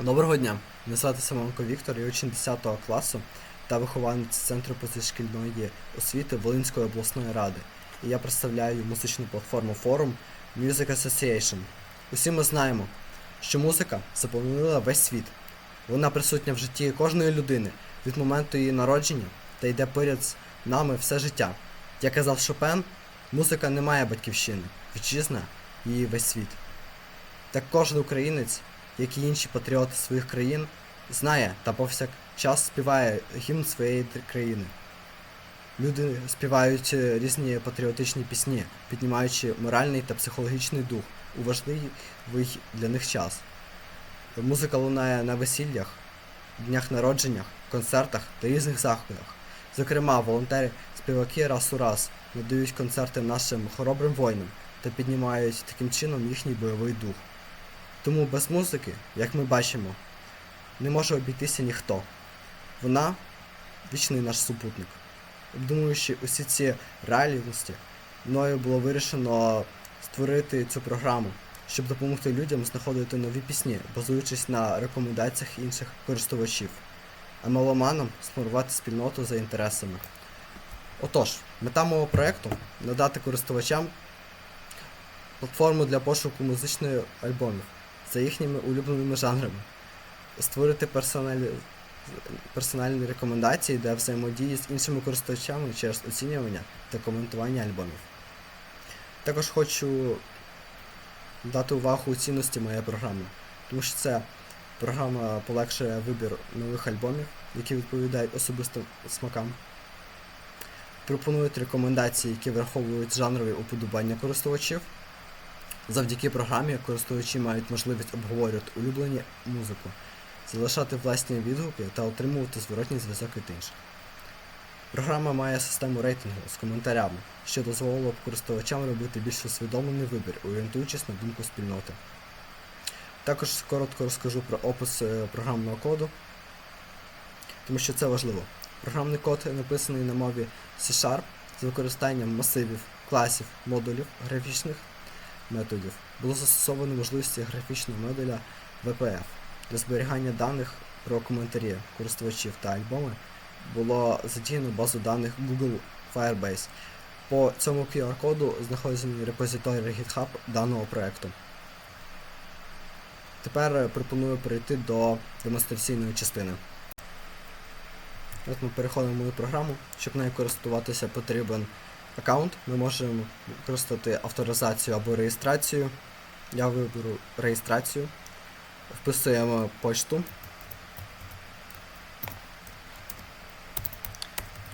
Доброго дня! Мене звати Семенко Віктор, я учень 10 класу та вихованець Центру позашкільної освіти Волинської обласної ради. І я представляю музичну платформу форум Music Association. Усі ми знаємо, що музика заполонила весь світ. Вона присутня в житті кожної людини від моменту її народження та йде поряд з нами все життя. Як казав Шопен, музика не має батьківщини, вітчизна її весь світ. Так кожен українець як і інші патріоти своїх країн, знає та повсякчас співає гімн своєї країни. Люди співають е, різні патріотичні пісні, піднімаючи моральний та психологічний дух у важливий для них час. Музика лунає на весіллях, днях народженнях, концертах та різних заходах. Зокрема, волонтери, співаки раз у раз надають концерти нашим хоробрим воїнам та піднімають таким чином їхній бойовий дух. Тому без музики, як ми бачимо, не може обійтися ніхто. Вона вічний наш супутник. Обдумуючи усі ці реальності, мною було вирішено створити цю програму, щоб допомогти людям знаходити нові пісні, базуючись на рекомендаціях інших користувачів, а меломанам сформувати спільноту за інтересами. Отож, мета мого проєкту надати користувачам платформу для пошуку музичних альбомів за їхніми улюбленими жанрами, створити персоналі... персональні рекомендації для взаємодії з іншими користувачами через оцінювання та коментування альбомів. Також хочу дати увагу цінності моєї програми, тому що це програма полегшує вибір нових альбомів, які відповідають особистим смакам. Пропонують рекомендації, які враховують жанрові уподобання користувачів. Завдяки програмі користувачі мають можливість обговорювати улюблені музику, залишати власні відгуки та отримувати зворотній зв'язок від інших. Програма має систему рейтингу з коментарями, що дозволило б користувачам робити більш усвідомлений вибір, орієнтуючись на думку спільноти. Також коротко розкажу про опис е, програмного коду, тому що це важливо. Програмний код написаний на мові C-Sharp з використанням масивів, класів, модулів, графічних методів було застосовано можливості графічного модуля VPF. Для зберігання даних про коментарі користувачів та альбоми було задіяно базу даних Google Firebase. По цьому QR-коду знаходиться репозиторій GitHub даного проекту. Тепер е, пропоную перейти до демонстраційної частини. От ми переходимо в мою програму. Щоб нею користуватися, потрібен аккаунт. Ми можемо використати авторизацію або реєстрацію. Я виберу реєстрацію. Вписуємо почту.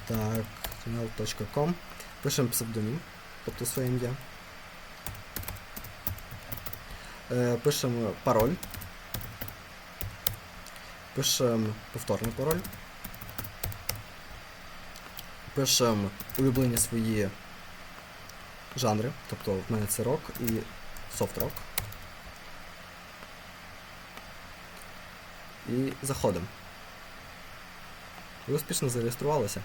Так, gmail.com. Пишемо псевдонім, тобто своє ім'я. Е, пишемо пароль. Пишемо повторний пароль. Пишемо улюблені свої жанри, тобто в мене це рок і софт-рок. І заходимо. Ви успішно зареєструвалися.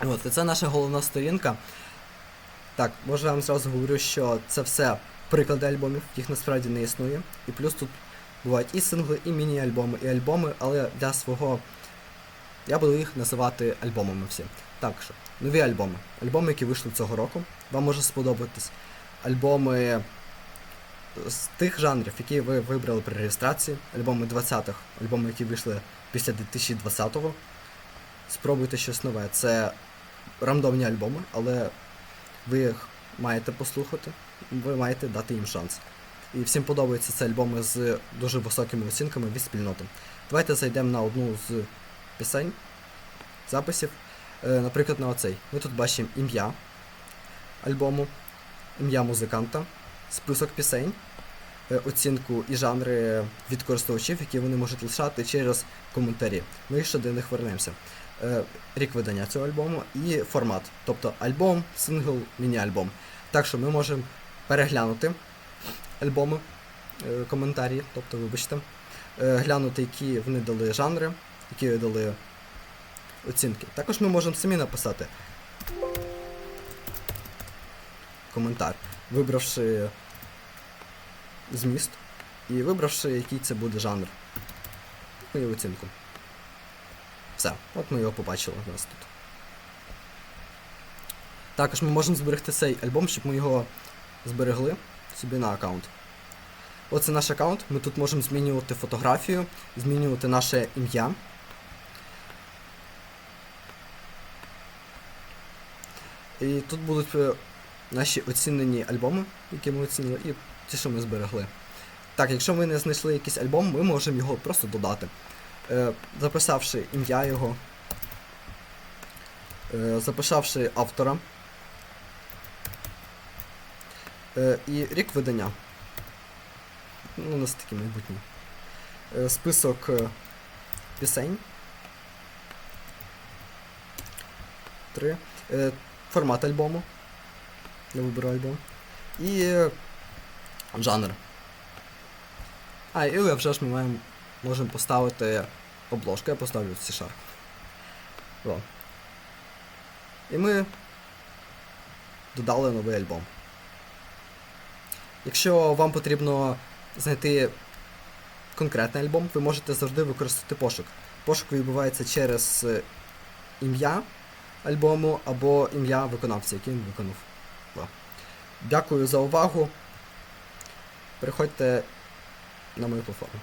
От, і це наша головна сторінка. Так, може я вам зразу говорю, що це все приклади альбомів, їх насправді не існує. І плюс тут бувають і сингли, і міні-альбоми, і альбоми, але для свого. Я буду їх називати альбомами всі. Так що, нові альбоми. Альбоми, які вийшли цього року. Вам може сподобатись. Альбоми з тих жанрів, які ви вибрали при реєстрації, альбоми 20-х, альбоми, які вийшли після 2020-го. Спробуйте щось нове. Це рандомні альбоми, але ви їх маєте послухати, ви маєте дати їм шанс. І всім подобаються ці альбоми з дуже високими оцінками від спільноти. Давайте зайдемо на одну з пісень, записів. Е, наприклад, на оцей. Ми тут бачимо ім'я альбому, ім'я музиканта, список пісень, е, оцінку і жанри від користувачів, які вони можуть лишати через коментарі. Ми ще до них вернемося. Е, Рік видання цього альбому і формат. Тобто альбом, сингл, міні-альбом. Так що ми можемо переглянути альбоми, е, коментарі, тобто, вибачте, е, глянути, які вони дали жанри, які дали оцінки. Також ми можемо самі написати коментар, вибравши зміст і вибравши, який це буде жанр. Мою оцінку. Все, от ми його побачили у нас тут. Також ми можемо зберегти цей альбом, щоб ми його зберегли собі на аккаунт. Оце наш аккаунт. Ми тут можемо змінювати фотографію, змінювати наше ім'я. І тут будуть е, наші оцінені альбоми, які ми оцінили, і ті, що ми зберегли. Так, якщо ми не знайшли якийсь альбом, ми можемо його просто додати. Е, записавши ім'я його, е, записавши автора е, і рік видання. Ну, у нас такі майбутні. Е, список е, пісень. Три. Е, формат альбому. Я виберу альбом. І е, жанр. А, і вже ж ми маємо, можемо поставити обложку, я поставлю C-Sharp. І ми додали новий альбом. Якщо вам потрібно знайти конкретний альбом, ви можете завжди використати пошук. Пошук відбувається через е, ім'я альбому або ім'я виконавця, який він виконав. Дякую за увагу. Переходьте на мою платформу.